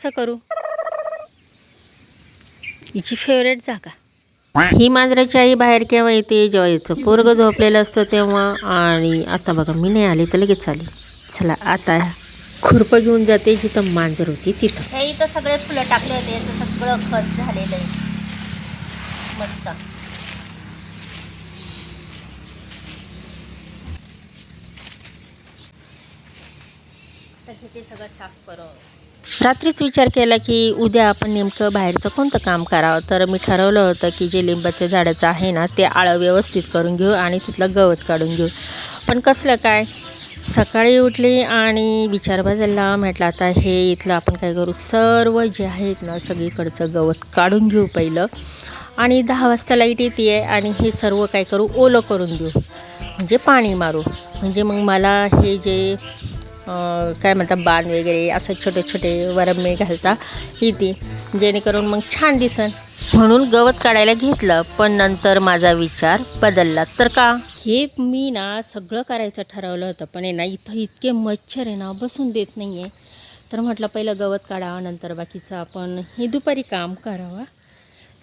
कसं करू? हिची फेवरेट जागा. ही मांजराची आई बाहेर केव्हा येते? जेव्हा याचं पोरग झोपलेलं असतं तेव्हा. आणि आता बघा मी नाही आले तर लगेच आली चला आता खुरपं घेऊन जाते. जिथं मांजर होती तिथं. इथं सगळे फुलं टाकले होते. याचं सगळं खत झालेलं आहे. मस्त. तर हे ते सगळं साफ करून. रात्रीच विचार केला की उद्या आपण नेमकं बाहेरचं कोणतं काम करावं? तर मी ठरवलं होतं की जे लिंबाच्या झाडाचं आहे ना ते आळं व्यवस्थित करून घेऊ आणि तिथलं गवत काढून घेऊ. पण कसलं काय? सकाळी उठली आणि विचार बदलला. म्हटलं आता हे इथलं आपण काय करू? सर्व जे आहेत ना सगळीकडचं गवत काढून घेऊ पहिलं. आणि दहा वाजता लाइट येते आहे आणि हे सर्व काय करू? ओलं करून देऊ म्हणजे पाणी मारू. म्हणजे मग मला हे जे काय म्हणतात बाण वगैरे असं छोटे छोटे वरमे घालता. येते जेणेकरून मग छान दिसन. म्हणून गवत काढायला घेतलं पण नंतर माझा विचार बदलला. तर का? हे मी ना सगळं करायचं ठरवलं होतं पण आहे ना इथं इतके मच्छर आहे ना बसून देत नाही आहे तर म्हटलं पहिलं गवत काढावं नंतर बाकीचं आपण हे दुपारी काम करावं.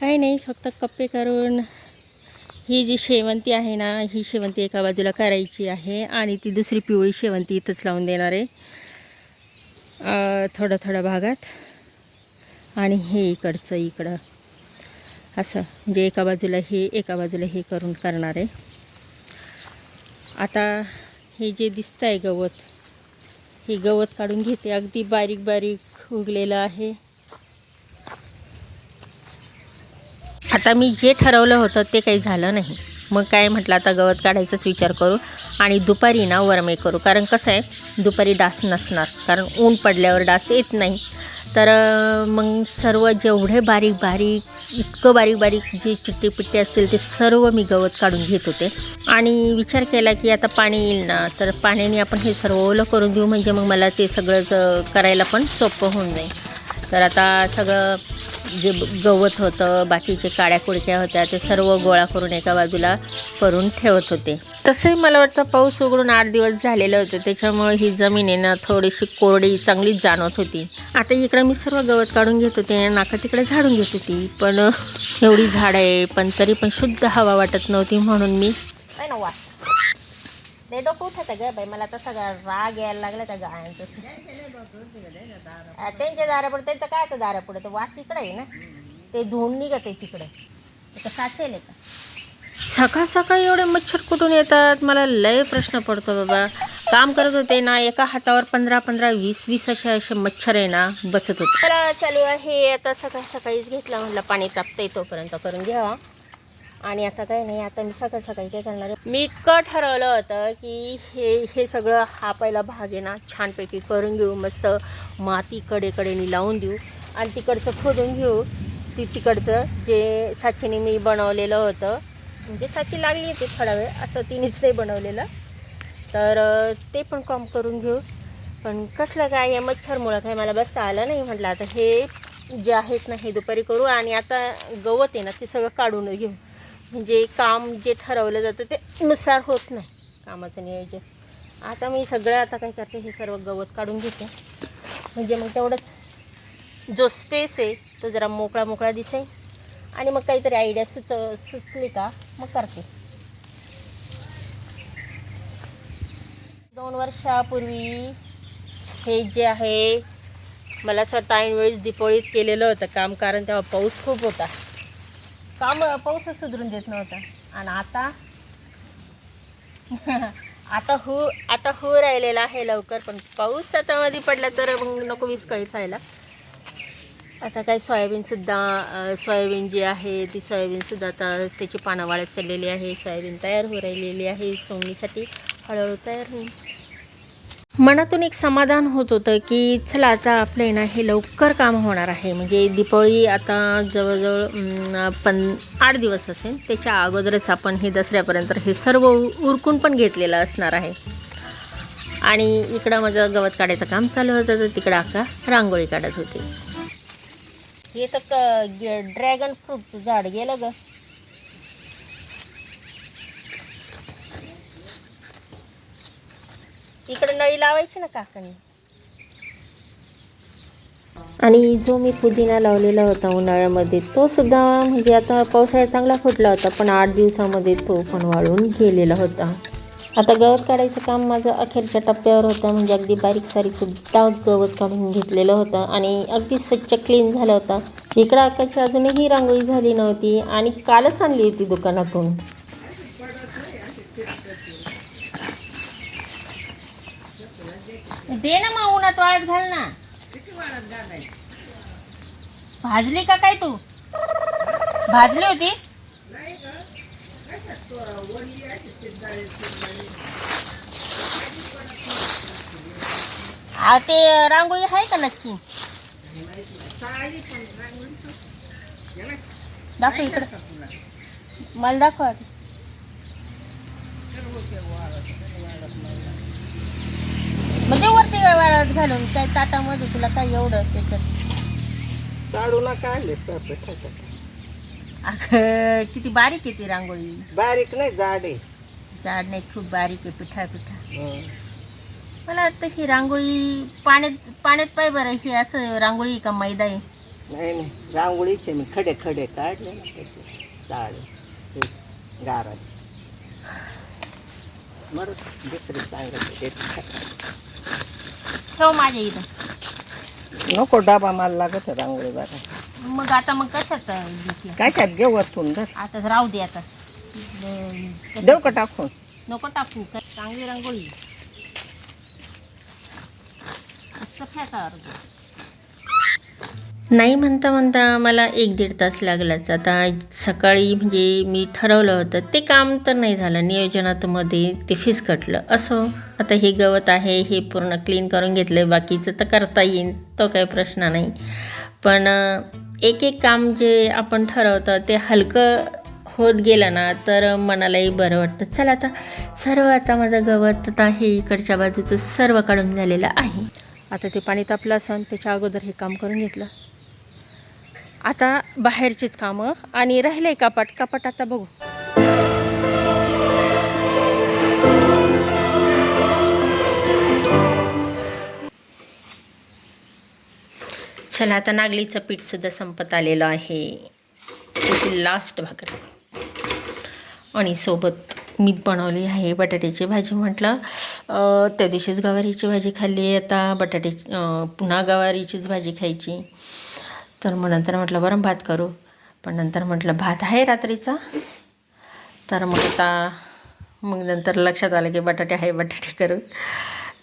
काही नाही फक्त कप्पे करून ही जी शेवंती आहे ना ही शेवंती एका बाजूला करायची आहे आणि ती दुसरी पिवळी शेवंती इथंच लावून देणार आहे. अं, थोडं थोड्या भागात. आणि हे इकडचं इकडं. असं म्हणजे एका बाजूला हे एका बाजूला हे करून करणार आहे. आता हे जे दिसतं आहे गवत हे गवत काढून घेते. अगदी बारीक बारीक उगलेलं आहे. आता मी जे ठरवलं होतं ते काही झालं नाही. मग काय म्हटलं आता गवत काढायचाच विचार करू आणि दुपारी ना वरमे करू. कारण कसं आहे दुपारी डास नसणार. कारण ऊन पडल्यावर डास येत नाही. तर मग सर्व जेवढे बारीक बारीक इतकं बारीक बारीक जे चिट्टी पिट्टी असतील ते सर्व मी गवत काढून घेत होते. आणि विचार केला की आता पाणी येईल ना तर पाण्याने आपण हे सर्व ओलं करून देऊ. म्हणजे मग मला ते सगळं करायला पण सोपं होऊन जाईल. तर आता सगळं जे गवत होतं बाकीचे काड्या कुडक्या होत्या ते सर्व गोळा करून एका बाजूला करून ठेवत होते. तसंही मला वाटतं पाऊस उघडून आठ दिवस झालेलं होतं. त्याच्यामुळे ही जमीन आहे ना थोडीशी कोरडी चांगलीच जाणवत होती. आता इकडं मी सर्व गवत काढून घेत होते नाका तिकडे झाडून घेत होती. पण एवढी झाडं आहे पण तरी पण शुद्ध हवा वाटत नव्हती म्हणून मी ते डोकं उठत ग बाई मला तर सगळा राग यायला लागला त्या गायांचं. आ, त्यांच्या दारापुढे त्यांचं काय तर दारापुढे? ते वास इकडे आहे ना. ते धुवून निघत आहे तिकडे. तर साचेल आहे का सकाळ सकाळी एवढे मच्छर कुठून येतात? मला लय प्रश्न पडतो बाबा. काम करत होते ना एका हातावर पंधरा पंधरा वीस वीस असे असे मच्छर आहे ना बसत होते. मला चालू आहे. आता सकाळ सकाळीच घेतला म्हटलं पाणी तापतंय तोपर्यंत करून घ्यावा आणि आता काय नाही आता मी सकाळ सकाळी काय करणार आहे? मी इतकं ठरवलं होतं की हे हे सगळं हा पहिला भाग आहे ना छानपैकी करून घेऊ मस्त माती कडेकडेनी लावून देऊ. आणि तिकडचं खोदून घेऊ. ती तिकडचं जे साचीने मी बनवलेलं होतं. म्हणजे साची लागली होती थोडा वेळ असं तिनेच ते बनवलेलं. तर ते पण काम करून घेऊ. पण कसलं काय या मच्छरमुळं काय मला बसता आलं नाही म्हटलं. आता हे जे आहेत ना हे दुपारी करू आणि आता गवत आहे ना ते सगळं काढून घेऊ. म्हणजे काम जे ठरवलं जातं ते नुसार होत नाही. कामाचं नियोजन. आता मी सगळं आता काय करते हे सर्व गवत काढून घेते. म्हणजे मग तेवढंच. जो स्पेस आहे तो जरा मोकळा मोकळा दिसेल. आणि मग काहीतरी आयडिया सुच सुचली का मग करते. दोन वर्षापूर्वी हे जे आहे मला असं वाटतं ऐनवेळेस दिपोळीत केलेलं होतं काम कारण तेव्हा पाऊस खूप होता. काम पाऊसच सुधरून देत नव्हता. आणि आता? आता हो आता हो राहिलेला आहे लवकर पण पाऊस आता मध्ये पडला तर मग नको विस्कळीत व्हायला आता काय सोयाबीनसुद्धा सोयाबीन जी आहे ती सोयाबीनसुद्धा आता त्याची पानं वाळत चाललेली आहे. सोयाबीन तयार हो राहिलेली आहे सोंगणीसाठी. हळूहळू तयार होईल. मनातून एक समाधान होत होतं की चला आता आपलं आहे ना हे लवकर काम होणार आहे. म्हणजे दीपावली आता जवळजवळ पण आठ दिवस असेल. त्याच्या अगोदरच आपण हे दसऱ्यापर्यंत हे सर्व उरकून पण घेतलेलं असणार आहे. आणि इकडं माझं गवत काढायचं काम चालू होतं तर तिकडं आका रांगोळी काढत होते. हे तर ड्रॅगन फ्रूटचं झाड गेलं गं. इकडे नळी लावायची ना काकांनी. आणि जो मी पुदिना लावलेला होता उन्हाळ्यामध्ये तो सुद्धा म्हणजे आता पावसाळ्यात चांगला फुटला होता पण आठ दिवसामध्ये तो पण वाळून गेलेला होता. आता गवत काढायचं काम माझं अखेरच्या टप्प्यावर होतं म्हणजे अगदी बारीक सारीक सुद्धा गवत काढून घेतलेलं होतं आणि अगदी स्वच्छ क्लीन झालं होतं. इकडं अक्काची अजूनही रांगोळी झाली नव्हती आणि कालच आणली होती दुकानातून. दे ना मग उन्हात वाळत घाल ना भाजली का काय तू भाजली होती आ ते रांगोळी आहे का नक्की दाखव इकडं मला दाखव आधी. म्हणजे वरती काय वाळत घालून काय ताटामध्ये तुला काय एवढं त्याच्यात? चाडू ना काढले अगं किती बारीक आहे ती रांगोळी. बारीक नाही जाड आहे. जाड नाही खूप बारीक आहे पिठा पिठा हं. मला वाटतं ही रांगोळी पाण्यात पाण्यात पाय बरं ही असं रांगोळी आहे का मैदा आहे? नाही नाही रांगोळीचे मी खडे खडे काढले ना त्याचे. हे गाराचे. मर दुसरी सांगत ठेव माझ्या इथं. नको डबा मला लागत आहे रांगोळी बघा मग आता मग कशात घेतलं? कशात घेऊ वरतून धर. आता राहू दे आता. अं, देऊ का टाकून? नको टाकू काय चांगली रांगोळी. मस्त फेकावर दे. नाही म्हणता म्हणता मला एक दीड तास लागलाच. आता सकाळी म्हणजे मी ठरवलं होतं ते काम तर नाही झालं. नियोजनातमध्ये ते फिसकटलं असो आता हे गवत आहे हे पूर्ण क्लीन करून घेतलं बाकीचं तर करता येईल तो काही प्रश्न नाही. पण एक एक काम जे आपण ठरवतं ते हलकं होत गेलं ना तर मनालाही बरं वाटतं. चला आता सर्व आता माझं गवत आता हे इकडच्या बाजूचं सर्व काढून झालेलं आहे. आता ते पाणी तापलं असं त्याच्या अगोदर हे काम करून घेतलं. आता बाहेरचीच कामं आणि राहिलंय कपाट कपाट आता बघू. चला आता नागलीचं पीठसुद्धा संपत आलेलं आहे. त्याची लास्ट भाकर. आणि सोबत मी बनवली आहे बटाट्याची भाजी म्हटलं. त्या दिवशीच गवारीची भाजी खाल्ली आता. बटाट्याची पुन्हा गवारीचीच भाजी खायची. तर मग नंतर म्हटलं वरण भात करू. पण नंतर म्हटलं भात आहे रात्रीचा. तर मग आता मग नंतर लक्षात आलं की बटाटे आहे बटाटे करू.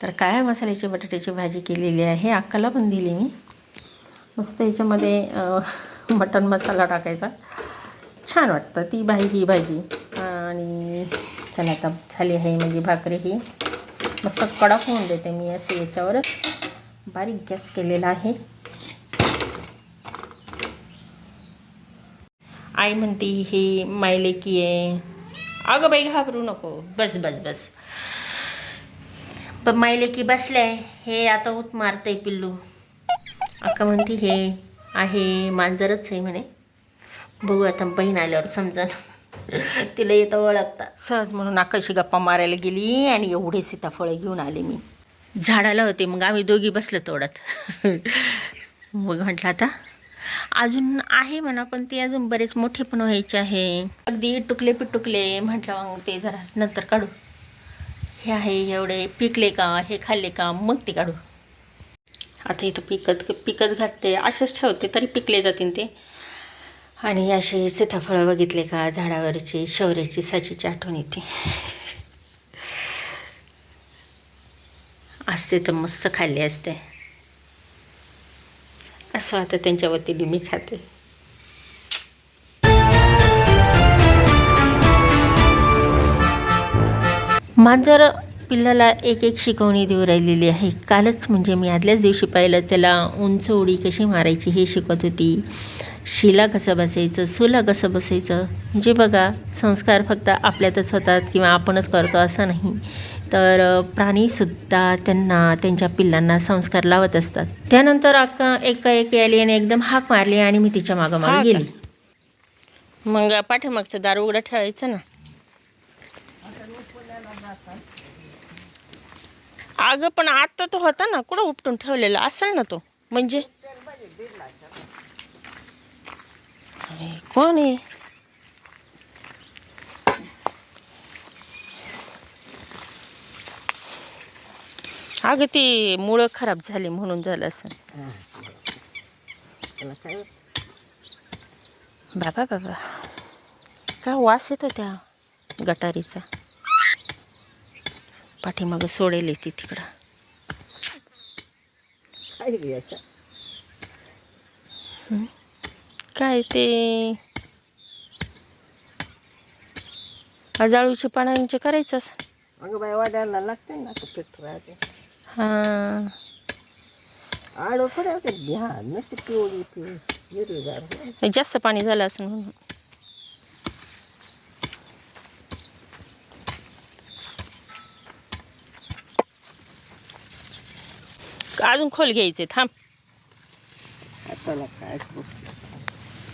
तर काळ्या मसाल्याची बटाट्याची भाजी केलेली आहे अक्काला पण दिली मी. मस्त याच्यामध्ये मटण मसाला टाकायचा. छान वाटतं ती भाजी ही भाजी. आणि चला आता झाली आहे म्हणजे भाकरी ही. मस्त कडक होऊन देते मी असं याच्यावरच. बारीक गॅस केलेला आहे. आई म्हणते ही मायलेकी आहे. अगं बाई घाबरू नको. बस बस बस. पण मायलेकी बसलंय हे आता उत मारतंय पिल्लू. अक्का म्हणती हे आहे मांजरच आहे म्हणे. बघू आता बहीण आल्यावर समजा तिला येतं ओळखता. सहज म्हणून आकाशी गप्पा मारायला गेली आणि एवढे सीताफळं घेऊन आले मी. झाडाला होते मग आम्ही दोघी बसलो तोडत. मग म्हटलं आता अजून आहे म्हणा पण ते अजून बरेच मोठे पण व्हायचे आहे. अगदी टुकले पिटुकले म्हटलं मग ते जरा नंतर काढू. हे आहे एवढे पिकले का हे खाल्ले का मग ते काढू. आता इथं पिकत पिकत घातते असेच ठेवते तरी पिकले जातील ते. आणि असे सीताफळं बघितले का झाडावरची शौर्याची साचीची आठवण येते. असते तर मस्त खाल्ले असते. असं आता त्यांच्या वतीने मी खाते. मांजर पिल्लाला एक एक शिकवणी देऊ राहिलेली आहे. कालच म्हणजे मी आदल्याच दिवशी पाहिलं त्याला उंच उडी कशी मारायची हे शिकवत होती. शिला कसं बसायचं सुला कसं बसायचं? म्हणजे बघा संस्कार फक्त आपल्यातच होतात किंवा आपणच करतो असं नाही. तर प्राणीसुद्धा त्यांना त्यांच्या पिल्लांना संस्कार लावत असतात. त्यानंतर अक्का एका एक आणि एकदम हाक मारली आणि मी तिच्या मागं मागे का? गेली. मग पाठीमागचं दार उघडं ठेवायचं ना. अगं पण आता तो होता ना कुठं उपटून ठेवलेला? असेल ना तो म्हणजे? कोण आहे? अगं ती मुळं खराब झाली म्हणून झालं असं. त्याला काय बाबा बाबा. काय वास येतो त्या गटारीचा? पाठीमागं सोडेल ती तिकडं. काय याच्या काय ते? अजाळूचे पानांचे करायचं असं अगं बाई वाड्याला लागते ना आता पीठ राहते हां. आडो थोड्या होते ध्या नसते पिवळी पिवळी हिरवीगार हो. जास्त पाणी झालं असं म्हणून. अजून खोल घ्यायचे थांब. हाताला काय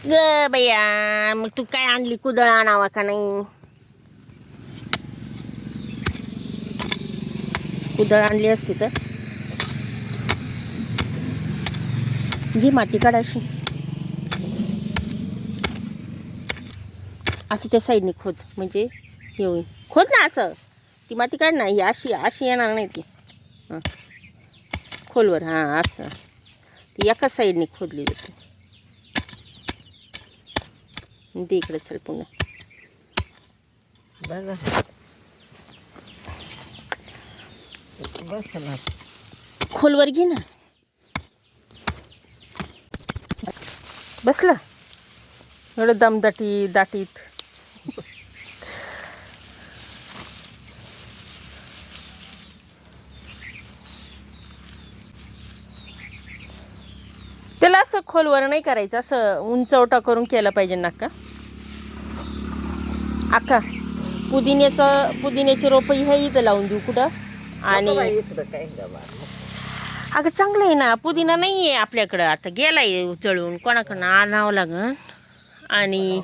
ग बया मग तू काय आणली कुदळ आणावा का नाही? कुदळ आणली असती तर. घे माती काढाशी असं त्या साईडने खोद म्हणजे हे होईल. खोद ना असं. ती माती काढ ना ही अशी अशी येणार नाही ती. हां. खोलवर हां असं. ती एकाच साईडने खोदली जाते ते इकडे चल पुन्हा. बघा. बसला खोलवर घे ना. बसला. एवढं दमदाटी दाटीत. त्याला असं खोलवर नाही करायचं असं उंचवटा करून केलं पाहिजे ना का अक्का पुदिन्याचं पुदिन्याची रोपं ह्या इथं लावून देऊ कुठं? आणि अगं चांगलं आहे ना पुदिना नाही आहे आपल्याकडं. आता गेलाय जळून कोणाकडनं आणावं लागन? आणि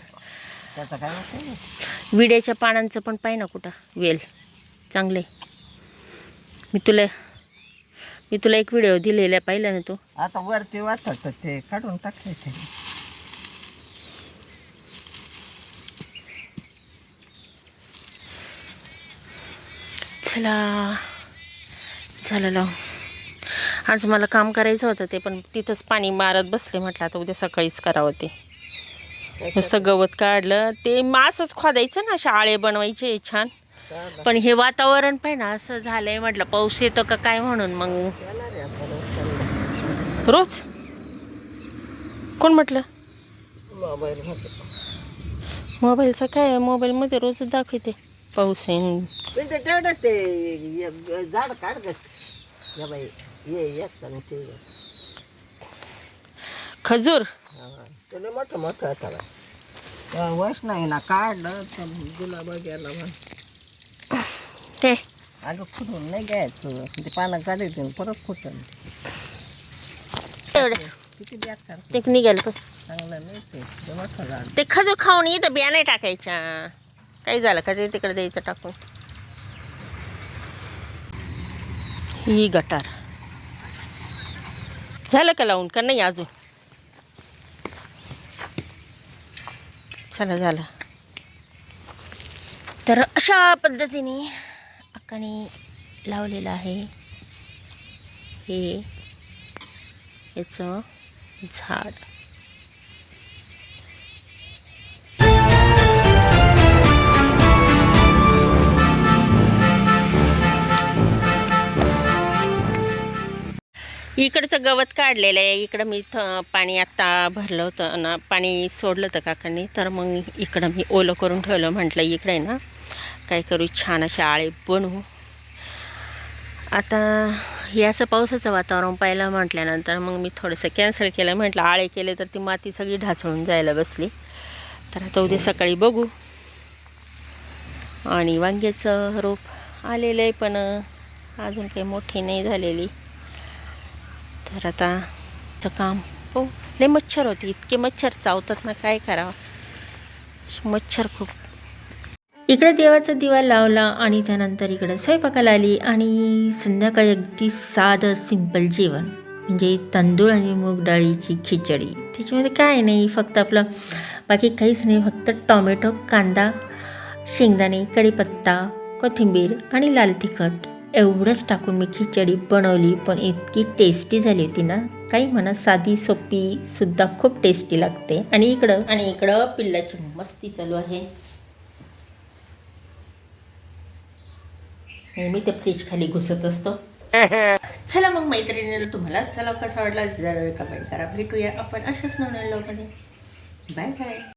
विड्याच्या पानांचं पण पाहिजे ना कुठं वेल. चांगले मी तुला मी तुला एक व्हिडिओ दिलेला पाहिला ना तो. आता वरती वाटत ते काढून टाकले ते चला. झालं लावून आज मला काम करायचं होतं ते पण तिथंच पाणी मारत बसले म्हटलं आता उद्या सकाळीच करावं ते. नुसतं गवत काढलं ते मासच खोदायचं ना अशा आळे बनवायचे छान. पण हे वातावरण पाहिजे ना असं झालंय म्हटलं पाऊस येतो का काय म्हणून मग. रोज? कोण म्हटलं? मोबाईल मोबाईलचं काय? मोबाईलमध्ये रोज दाखवते. पाऊस म्हणजे तेवढं ते य- झाड काढ ग. या बाई ये येत ते. ये. खजूर? हा, तुला मोठं मोठं आता बाई. वश नाही ना काढलं तर गुलाब गेला ते. अगं फुटून नाही घ्यायचं. ते पानं काढायचं परत फुटून एवढे. किती बेकार ते निघाल चांगलं नाही ते. ते मोठं झाड. ते खजूर खाऊन इथं बिया नाही टाकायच्या. काही झालं का ते तिकडे द्यायचं टाकून? ही गटार. झालं का लावून का नाही अजून? चला झालं. तर अशा पद्धतीने अक्काने लावलेलं आहे हे याचं झाड. इकडचं गवत काढलेलं आहे. इकडं मी थ पाणी आत्ता भरलं होतं ना पाणी सोडलं होतं काकांनी. तर मग इकडं मी ओलं करून ठेवलं. म्हटलं इकडे आहे ना काय करू छान असे आळे बनवू आता हे असं पावसाचं वातावरण पाहिलं म्हटल्यानंतर मग मी थोडंसं कॅन्सल केलं. म्हटलं आळे केले तर ती माती सगळी ढासळून जायला बसली. तर आता उद्या सकाळी बघू. आणि वांग्याचं रोप आलेलं आहे पण अजून काही मोठी नाही झालेली. तर आता काम. हो लय मच्छर होती. इतके मच्छर चावतात ना काय करावं? मच्छर खूप. इकडे देवाचा दिवा लावला आणि त्यानंतर इकडे स्वयंपाकाला आली आणि संध्याकाळी अगदी साधं सिंपल जेवण. म्हणजे तांदूळ आणि मूग डाळीची खिचडी. त्याच्यामध्ये काय नाही फक्त आपलं बाकी काहीच नाही. फक्त टॉमॅटो कांदा शेंगदाणे कढीपत्ता कोथिंबीर आणि लाल तिखट. एवढंच टाकून मी खिचडी बनवली पण इतकी टेस्टी झाली होती ना. काही म्हणा साधी सोपी सुद्धा खूप टेस्टी लागते. आणि इकडं आणि इकडं पिल्लाची मस्ती चालू आहे. नेहमी ते फ्रीज खाली घुसत असतो. चला मग मैत्रिणीला तुम्हाला चला कसा वाटला जरा कमेंट करा. भेटूया आपण अशाच नवीन मध्ये बाय बाय